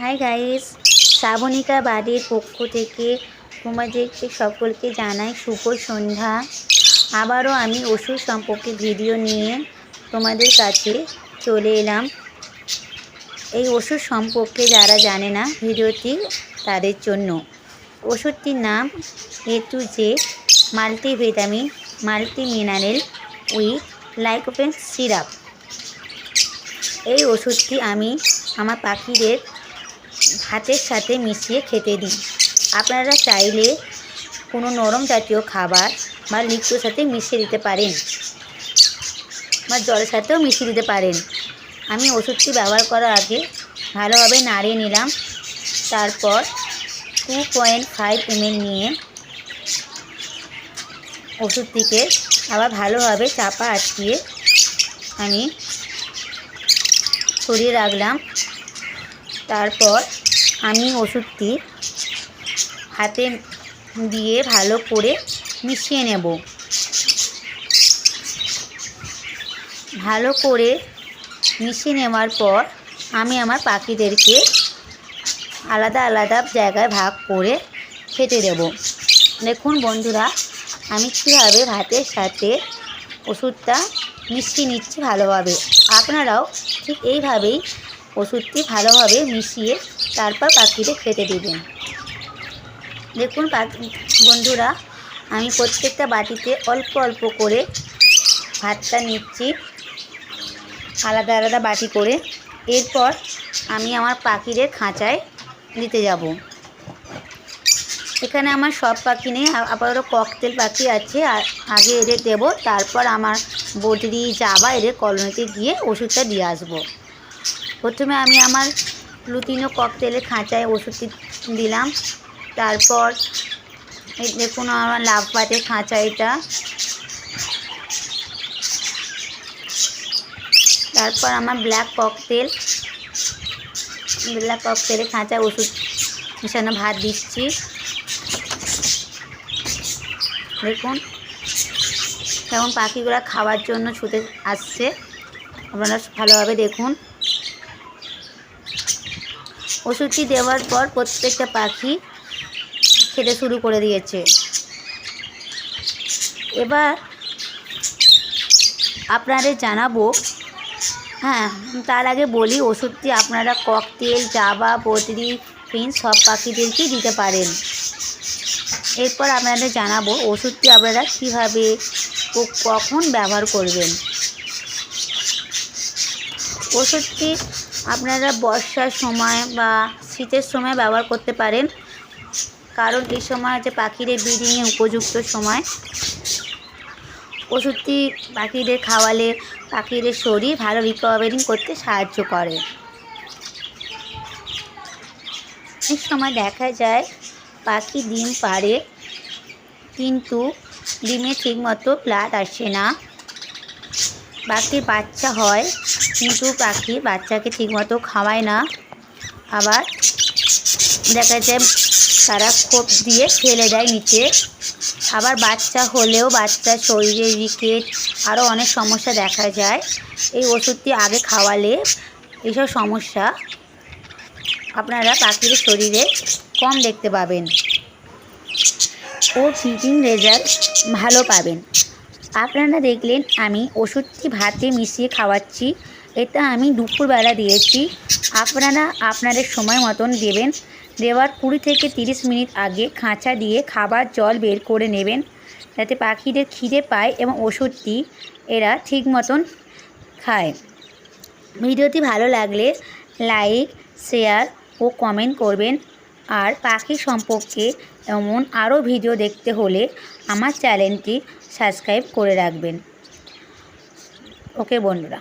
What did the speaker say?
Hi guys শ্রাবণিকা বাড়ির পক্ষ থেকে তোমাদেরকে সকলকে জানাই শুভ সন্ধ্যা। আবারও আমি ওষুধ সম্পর্কে ভিডিও নিয়ে তোমাদের কাছে চলে এলাম। এই ওষুধ সম্পর্কে যারা জানে না ভিডিওটি তাদের জন্য। ওষুধটির নাম A to Z multivitamin multi mineral with lycopene syrup. এই ওষুধটি আমি আমার পাখিদের ভাতের সাথে মিশিয়ে খেতে দিই। আপনারা চাইলে কোনো নরম জাতীয় খাবার বা লিকুইডের সাথে মিশিয়ে দিতে পারেন বা জলের সাথেও মিশিয়ে দিতে পারেন। আমি ওষুধটি ব্যবহার করার আগে ভালোভাবে নাড়িয়ে নিলাম। তারপর টু পয়েন্ট ফাইভ এমএল নিয়ে ওষুধটিকে আবার ভালোভাবে চাপা আটকিয়ে আমি সরিয়ে রাখলাম। তারপর আমি ওষুধটি হাতে দিয়ে ভালো করে মিশিয়ে নেব। ভালো করে মিশিয়ে নেওয়ার পর আমি আমার পাখিদেরকে আলাদা আলাদা জায়গায় ভাগ করে খেতে দেব। দেখুন বন্ধুরা, আমি কীভাবে ভাতের সাথে ওষুধটা মিশিয়ে নিচ্ছি ভালোভাবে। আপনারাও ঠিক এইভাবেই ওষুধটি ভালোভাবে মিশিয়ে তারপর পাখিদের খেতে দেবেন। দেখুন বন্ধুরা, আমি প্রত্যেকটা বাটিতে অল্প অল্প করে ভাতটা নিচ্ছি। আলাদা আলাদা বাটি করে। এরপর আমি আমার পাখিদের খাঁচায় দিতে যাব। এখানে আমার সব পাখি নেই আপাতত ককতেল পাখি আছে। আগে এদের দেবো, তারপর আমার বদরি, জাবা এদের কলোনিতে গিয়ে ওষুধটা দিয়ে আসব। প্রথমে আমি আমার লুতিনো ককতেলের খাঁচায় ওষুধটি দিলাম। তারপর দেখুন আমার লাভ পাতের খাঁচা এটা। তারপর আমার ব্ল্যাক ককটেল। ব্ল্যাক ককটেলের খাঁচায় ওষুধ মিশানো ভাত দিচ্ছি। দেখুন কেমন পাখিগুলো খাওয়ার জন্য ছুটে আসছে। আপনারা ভালোভাবে দেখুন। ওষুধটি দেওয়ার পর প্রত্যেকটা পাখি খেতে শুরু করে দিয়েছে। এবার আপনাদের জানাব হ্যাঁ তার আগে বলি, ওষুধটি আপনারা ককটেল, জাবা, বদরি ফিন সব পাখিদেরকেই দিতে পারেন। এরপর আপনাদের জানাব, ওষুধটি আপনারা কীভাবে কখন ব্যবহার করবেন। ওষুধটি আপনারা বর্ষার সময় বা শীতের সময় ব্যবহার করতে পারেন। কারণ এই সময় হচ্ছে পাখিদের ব্রিডিংয়ে উপযুক্ত সময়। ওষুধটি পাখিদের খাওয়ালে পাখিদের শরীর ভালো রিকভারিং করতে সাহায্য করে। অনেক সময় দেখা যায় পাখি ডিম পাড়ে, কিন্তু ডিমে ঠিকমতো ব্লাড আসে না। পাখির বাচ্চা হয়, কিন্তু পাখি বাচ্চাকে ঠিকমতো খাওয়ায় না। আবার দেখা যায় তারা খোপ দিয়ে ফেলে দেয় নিচে। আবার বাচ্চা হলেও বাচ্চার শরীরে রিকেট আরও অনেক সমস্যা দেখা যায়। এই ওষুধটি আগে খাওয়ালে এইসব সমস্যা আপনারা পাখির শরীরে কম দেখতে পাবেন। ও ফিটিং রেজাল্ট ভালো পাবেন। আপনারা দেখলেন আমি ওষুধটি ভাতে মিশিয়ে খাওয়াচ্ছি। এটা আমি দুপুরবেলা দিয়েছি। আপনারা আপনাদের সময় মতন দেবেন। দেওয়ার কুড়ি থেকে তিরিশ মিনিট আগে খাঁচা দিয়ে খাবার জল বের করে নেবেন। যাতে পাখিদের খিদে পায় এবং ওষুধটি এরা ঠিক মতন খায়। ভিডিওটি ভালো লাগলে লাইক, শেয়ার ও কমেন্ট করবেন। আর পাখি সম্পর্কে এমন আরও ভিডিও দেখতে হলে আমার চ্যানেলটি সাবস্ক্রাইব করে রাখবেন। ওকে বন্ধুরা।